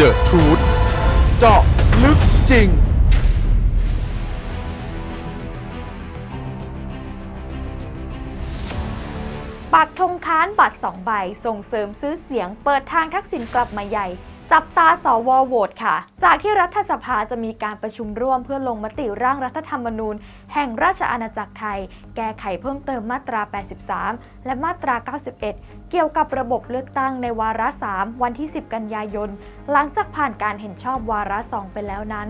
The Truth เจาะลึกจริง ปักธงค้านบัตรสองใบส่งเสริมซื้อเสียงเปิดทางทักษิณกลับมาใหญ่ จับตาสวโหวตค่ะ จากที่รัฐสภาจะมีการประชุมร่วมเพื่อลงมติร่างรัฐธรรมนูญ แห่งราชอาณาจักรไทย แก้ไขเพิ่มเติมมาตรา 83 และมาตรา 91 เกี่ยวกับระบบเลือกตั้งในวาระ 3 วันที่ 10 กันยายน หลังจากผ่านการเห็นชอบวาระ 2 ไปแล้วนั้น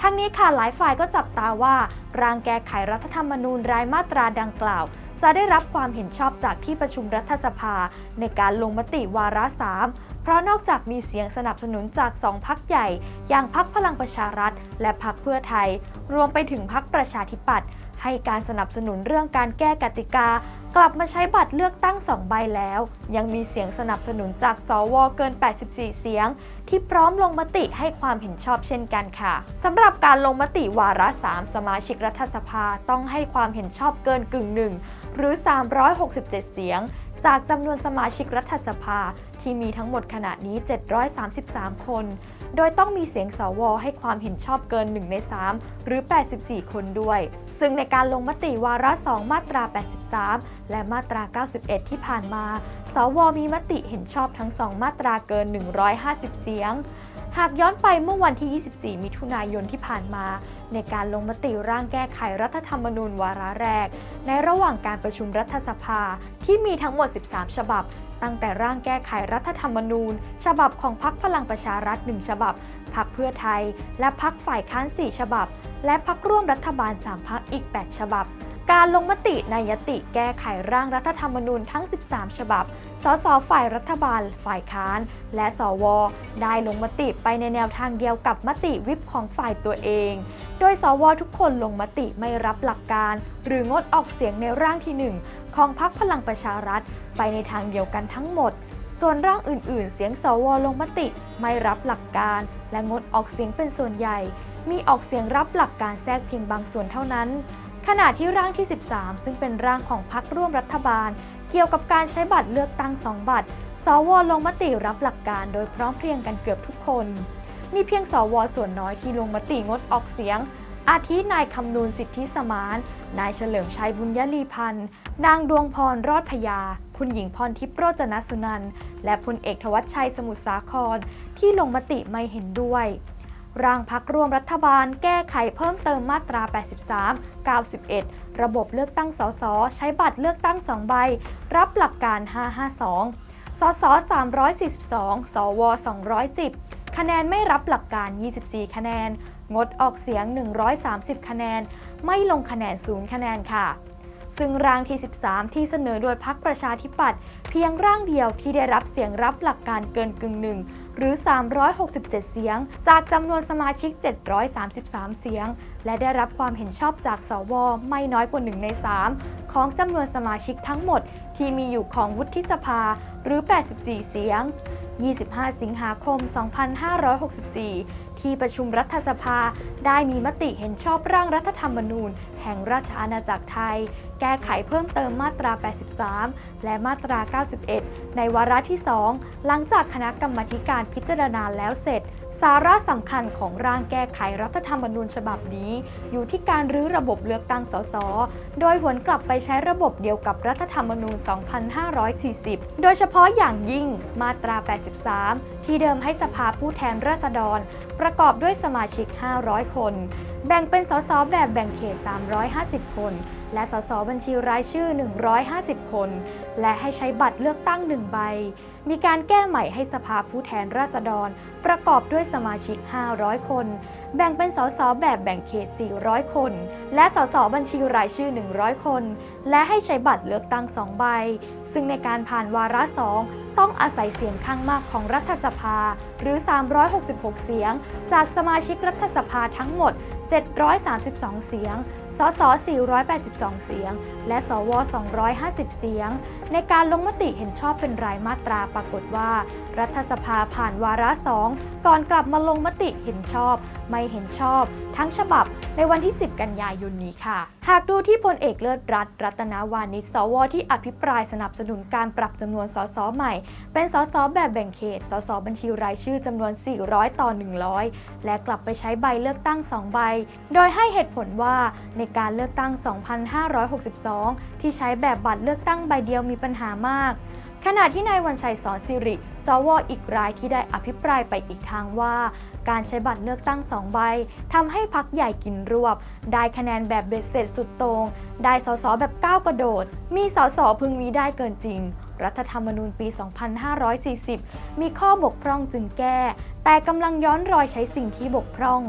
ทั้งนี้ค่ะหลายฝ่ายก็จับตาว่า ร่างแก้ไขรัฐธรรมนูญรายมาตราดังกล่าว จะได้รับความเห็นชอบจากที่ประชุมรัฐสภา ในการลงมติวาระ3เพราะนอกจากมีเสียงสนับสนุนจากสองพักใหญ่ อย่างพักพลังประชารัฐ และพักเพื่อไทย รวมไปถึงพักประชาธิปัตย์ให้การสนับสนุนเรื่องการแก้กติกา กลับมาใช้บัตรเลือกตั้งสองใบแล้ว ยังมีเสียงสนับสนุนจากสวเกิน 84 เสียง ที่พร้อมลงมติให้ความเห็นชอบเช่นกันค่ะสำหรับการลงมติวาระ 3 สมาชิกรัฐสภาต้องให้ความเห็นชอบเกินกึ่งหนึ่ง หรือ 367 เสียง จากจำนวนสมาชิกรัฐสภาที่มีทั้งหมดขณะนี้ 733 คน โดยต้องมีเสียงสวให้ความเห็นชอบเกิน 1 ใน 3 หรือ 84 คนด้วย ซึ่งในการลงมติวาระ 2 มาตรา 83 และมาตรา 91 ที่ผ่านมา สวมีมติเห็นชอบทั้ง 2 มาตราเกิน 150 เสียง หากย้อนไปเมื่อวันที่ 24 มิถุนายนที่ผ่านมา ในการลงมติร่างแก้ไขรัฐธรรมนูญวาระแรก ในระหว่างการประชุมรัฐสภาที่มีทั้งหมด 13 ฉบับ ตั้งแต่ร่างแก้ไขรัฐธรรมนูญ ฉบับของพรรคพลังประชารัฐ 1 ฉบับพรรคเพื่อไทย และพรรคฝ่ายค้าน 4 ฉบับ และพรรคร่วมรัฐบาล 3 พรรคอีก 8 ฉบับ การลงมติในยติแก้ไขร่างรัฐธรรมนูญทั้ง 13 ฉบับ สสฝ่ายรัฐบาล ฝ่ายค้าน และสว ได้ลงมติไปในแนวทางเดียวกับมติวิปของฝ่ายตัวเอง โดยสวทุกคนลงมติไม่รับหลักการ หรืองดออกเสียงในร่างที่ 1 ของพรรคพลังประชารัฐ ไปในทางเดียวกันทั้งหมด ส่วนร่างอื่น ๆ เสียงสวลงมติไม่รับหลักการ และงดออกเสียงเป็นส่วนใหญ่ มีออกเสียงรับหลักการแทรกเพียงบางส่วนเท่านั้น ขณะที่ร่างที่ 13 ซึ่งเป็นร่างของพรรคร่วมรัฐบาล เกี่ยวกับการใช้บัตรเลือกตั้งสองบัตร สวลงมติรับหลักการโดยพร้อมเพรียงกันเกือบทุกคน มีเพียงสวส่วนน้อยที่ลงมติงดออกเสียง อาทินายคำนูนสิทธิสมาน นายเฉลิมชัยบุญยลีพันธ์ นางดวงพรรอดพยา คุณหญิงพรทิพย์โรจนสุนันและพลเอกทวัชชัยสมุทรสาครที่ลงมติไม่เห็นด้วย ร่างพักร่วมรัฐบาลแก้ไขเพิ่มเติมมาตรา 83 91 ระบบเลือกตั้งสสใช้บัตรเลือกตั้ง 2 ใบ รับหลักการ 552 สส 342 สว 210 คะแนนไม่รับหลักการ 24 คะแนน งดออกเสียง 130 คะแนน ไม่ลงคะแนนศูนย์คะแนนค่ะ ซึ่งร่างที่ 13 ที่เสนอโดยพรรคประชาธิปัตย์เพียงร่างเดียวที่ได้รับเสียงรับหลักการเกินกึ่งหนึ่ง หรือ 367 เสียง จากจำนวนสมาชิก 733 เสียง และได้รับความเห็นชอบจากสวไม่น้อยกว่า 1 ใน 3 ของจำนวนสมาชิกทั้งหมดที่มีอยู่ของวุฒิสภาหรือ 84 เสียง 25 สิงหาคม 2564 ที่ประชุมรัฐสภาได้มีมติเห็นชอบร่างรัฐธรรมนูญ แห่งราชอาณาจักรไทย แก้ไขเพิ่มเติมมาตรา 83 และมาตรา 91 ในวาระที่ 2 หลังจากคณะกรรมธิการพิจารณาแล้วเสร็จ สาระสำคัญของร่างแก้ไขรัฐธรรมนูญฉบับนี้ อยู่ที่การรื้อระบบเลือกตั้งสส โดยหวนกลับไปใช้ระบบเดียวกับรัฐธรรมนูญ 2540 โดยเฉพาะอย่างยิ่งมาตรา 83 ที่เดิมให้สภาผู้แทนราษฎร ประกอบด้วยสมาชิก 500 คน แบ่งเป็นสสแบบแบ่งเขต 350 คน และสสบัญชีรายชื่อ 150 คน และให้ใช้บัตรเลือกตั้ง 1 ใบ มีการแก้ใหม่ให้สภาผู้แทนราษฎร ประกอบด้วยสมาชิก 500 คน แบ่งเป็นสสแบบแบ่งเขต 400 คน และสสบัญชีรายชื่อ 100 คน และให้ใช้บัตรเลือกตั้ง 2 ใบ ซึ่งในการผ่านวาระ2ต้องอาศัยเสียงข้างมากของรัฐสภา หรือ 366 เสียง จากสมาชิกรัฐสภาทั้งหมด 732 เสียงสส 482 เสียง และ สว 250 เสียง ในการลงมติเห็นชอบเป็นรายมาตราปรากฏว่า รัฐสภาผ่านวาระสองก่อนกลับมาลงมติเห็นชอบ ไม่เห็นชอบ ทั้งฉบับในวันที่ 10 กันยายนนี้ค่ะ หากดูที่พลเอกเลิศรัตรัตนาวานิชสวที่อภิปรายสนับสนุนการปรับจำนวนสสใหม่ เป็นสสแบบแบ่งเขต สสบัญชีรายชื่อจำนวน 400 ต่อ 100 และกลับไปใช้ใบเลือกตั้ง 2 ใบ โดยให้เหตุผลว่าในการเลือกตั้ง 2562 ที่ใช้แบบบัตรเลือกตั้งใบเดียวมีปัญหามาก ขณะที่นายวันชัยสอนสิริ สวอีกรายที่ได้อภิปรายไปอีกทางว่า การใช้บัตรเลือกตั้งสองใบทำให้พักใหญ่กินรวบ ได้คะแนนแบบเบ็ดเสร็จสุดโตรงได้สสแบบก้าวกระโดด มีสสพึงมีได้เกินจริง รัฐธรรมนูญปี 2540 มีข้อบกพร่องจึงแก้ แต่กำลังย้อนรอยใช้สิ่งที่บกพร่อง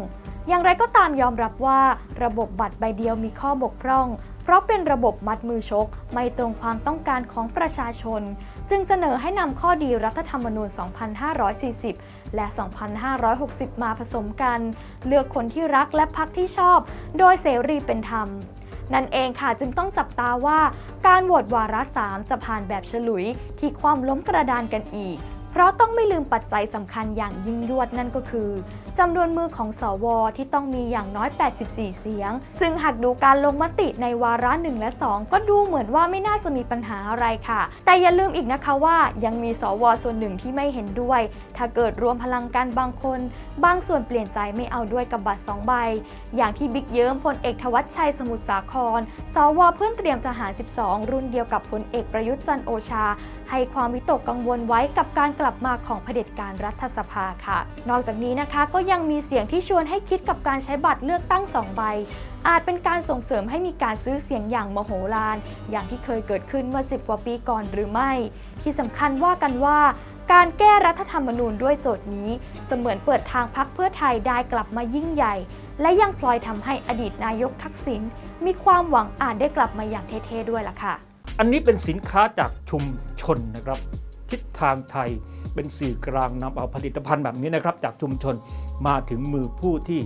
อย่างไรก็ตามยอมรับว่าระบบบัตรใบเดียวมีข้อบกพร่อง ราะเป็นระบบมัดมือชก ไม่ตรงความต้องการของประชาชน จึงเสนอให้นำข้อดีรัฐธรรมนูญ 2540 และ 2560 มาผสมกัน เลือกคนที่รักและพักที่ชอบ โดยเสรีเป็นธรรม นั่นเองค่ะจึงต้องจับตาว่า การโหวตวาระ 3 จะผ่านแบบฉลุยที่ความล้มกระดานกันอีก เพราะต้องไม่ลืมปัจจัยสำคัญอย่างยิ่งยวดนั่นก็คือจำนวนมือของสวที่ต้องมีอย่างน้อย 84 เสียง ซึ่งหากดูการลงมติในวาระ 1 และ 2 ก็ดูเหมือนว่าไม่น่าจะมีปัญหาอะไรค่ะ แต่อย่าลืมอีกนะคะว่ายังมีสวส่วนหนึ่งที่ไม่เห็นด้วย ถ้าเกิดรวมพลังกันบางคน บางส่วนเปลี่ยนใจไม่เอาด้วยกับบัตร 2 ใบ อย่างที่บิ๊กเยิ้มพลเอกทวัชชัยสมุทรสาคร สวเพื่อนเตรียมทหาร 12 รุ่นเดียวกับพลเอกประยุทธ์จันโอชา ให้ความวิตกกังวลไว้กับการกลับมาของเผด็จการรัฐสภาค่ะ นอกจากนี้นะคะก็ยังมีเสียงที่ชวนให้คิดกับการใช้บัตรเลือกตั้ง2ใบ อาจเป็นการส่งเสริมให้มีการซื้อเสียงอย่างมโหฬารอย่างที่เคยเกิดขึ้นเมื่อ10 กว่าปีก่อนหรือไม่ ที่สำคัญว่ากันว่าการแก้รัฐธรรมนูญด้วยโจทย์นี้ เสมือนเปิดทางพักเพื่อไทยได้กลับมายิ่งใหญ่ และยังพลอยทำให้อดีตนายกทักษิณมีความหวังอาจได้กลับมาอย่างเท่ๆด้วยล่ะค่ะ อันนี้เป็นสินค้าจากชุมชนนะครับ ทิศทางไทยเป็นสื่อกลางนำเอาผลิตภัณฑ์แบบนี้นะครับ จากชุมชนมาถึงมือผู้ที่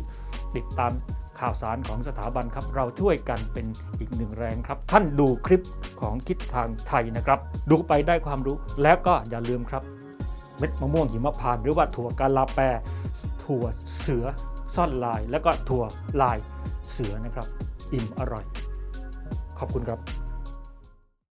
ติดตามข่าวสารของสถาบันครับ เราช่วยกันเป็นอีกหนึ่งแรงครับ ท่านดูคลิปของทิศทางไทยนะครับ ดูไปได้ความรู้แล้วก็อย่าลืมครับ เม็ดมะม่วงหิมพานต์หรือว่าถั่วกาลาแปรถั่วเสือซ่อนลาย แล้วก็ถั่วลายเสือนะครับ อิ่มอร่อย ขอบคุณครับ